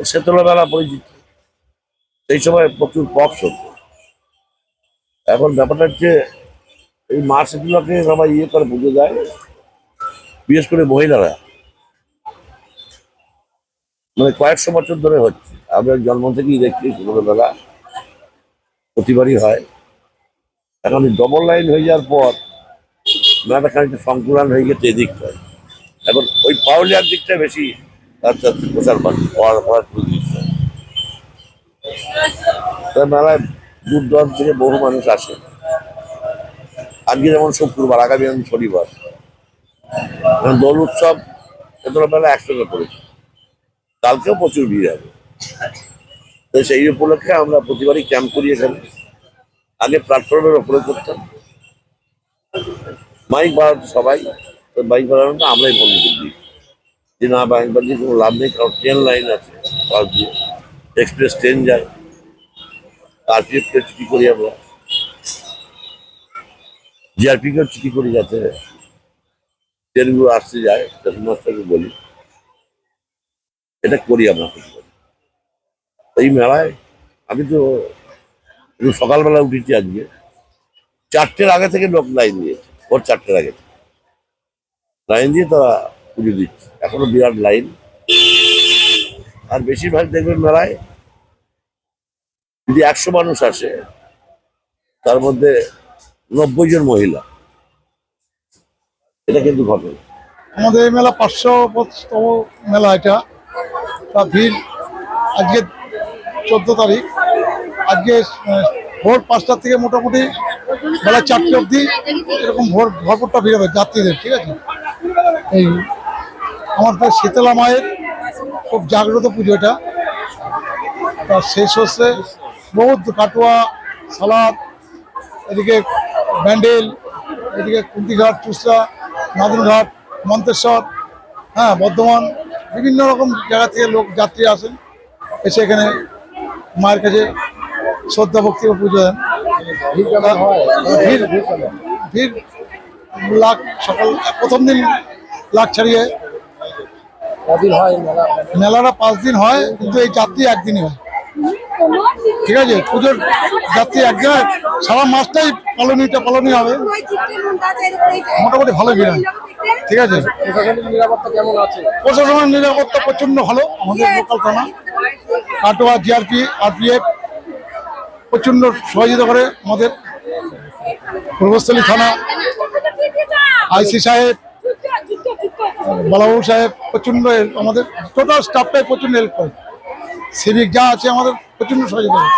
সেতলা মেলা পরিচিত। সেই সময় প্রচুর পক্স হতো এখন ব্যাপারটা হচ্ছে, এই মা সেতুলাকে সবাই ইয়ে করে, পুজো দেয়, বিশেষ করে মহিলারা। মানে কয়েকশো বছর ধরে হচ্ছে। আমরা জন্ম থেকেই দেখছি ছোটবেলা। প্রতিবারই হয়। এখন ডবল লাইন হয়ে যাওয়ার পর মেলাটা খানিকটা সংকুলান হয়ে গেছে এদিকটায়। এখন ওই পাউলিয়ার দিকটা বেশি প্রচার পাচ্ছে পড়ার পড়ার মেলায় দূর দূরান্ত থেকে বহু মানুষ আসে। আজকে যেমন শুক্রবার, আগামী যেমন শনিবার। দোল উৎসব এতটা মেলা একসঙ্গে পড়েছে। কালকেও প্রচুর ভিড় হবে তো সেই উপলক্ষে আমরা প্রতিবারই ক্যাম্প করি এখানে। আগে প্ল্যাটফর্মের ওপরে করতাম। মাইক বাড়াতো সবাই। তো বাইক বাড়ানোটা আমরাই বন্ধ করে দিই। যে না বাইক বাড়িয়ে কোনো লাভ নেই, কারণ ট্রেন লাইন আছে পাশ দিয়ে এক্সপ্রেস ট্রেন যায়। আরপিএফকে ছুটি করি আমরা। জিআরপিকেও ছুটি করি যাতে ট্রেনগুলো আসতে যায় স্টেশন মাস্টারকে বলি। এটা করি আমরা এই মেলায় আমি তো একটু সকালবেলা উঠেছি আজকে। চারটের আগে থেকে লোক লাইন দিয়েছে ভোর চারটের আগে। লাইন দিয়ে তারা পুজো দিচ্ছে। এখনও বিরাট লাইন। আর বেশিরভাগ দেখবেন মেলায় যদি একশো মানুষ আসে, তার মধ্যে নব্বই জন মহিলা। এটা কিন্তু ঘটে। আমাদের এই মেলা পাঁচশো পঁচিশতম মেলা এটা। তা ভিড় আজকে চোদ্দ তারিখ। আজকে ভোর পাঁচটার থেকে মোটামুটি বেলা চারটে অবধি এরকম ভোর, ভরপুরটা ভিড় হবে যাত্রীদের, ঠিক আছে? এই আমাদের শীতলা মায়ের খুব জাগ্রত পুজো এটা। তা শেষ হচ্ছে বহুত কাটোয়া সালাদ এদিকে ব্যান্ডেল এদিকে কুন্তিঘাট চুসরা নাদুরঘাট মন্তেশ্বর হ্যাঁ বর্ধমান বিভিন্ন রকম জায়গা থেকে লোক যাত্রী আসেন এসে এখানে মায়ের কাছে শ্রদ্ধা ভক্তি ও পুজো দেন। ভিড় ভিড় লাখ সকাল প্রথম দিন লাখ ছাড়িয়ে মেলাটা পাঁচ দিন হয় কিন্তু এই যাত্রী একদিনই হয়। ঠিক আছে পুজোর যাত্রী একদিন হয়। সারা মাসটাই পালনীটা পালনী হবে। মোটামুটি ভালো ভিড় হয়। ঠিক আছে। আছে? প্রশাসনের নিরাপত্তা প্রচণ্ড ভালো আমাদের লোকাল থানা। কাটোয়া জিআরপি আরপিএফ প্রচণ্ড সহযোগিতা করে আমাদের পূর্বস্থলী থানা। আইসি সাহেব বালাবাবু সাহেব help আমাদের টোটাল স্টাফটাই প্রচণ্ড হেল্প করে। সিভিক যা আছে আমাদের প্রচণ্ড সহযোগিতা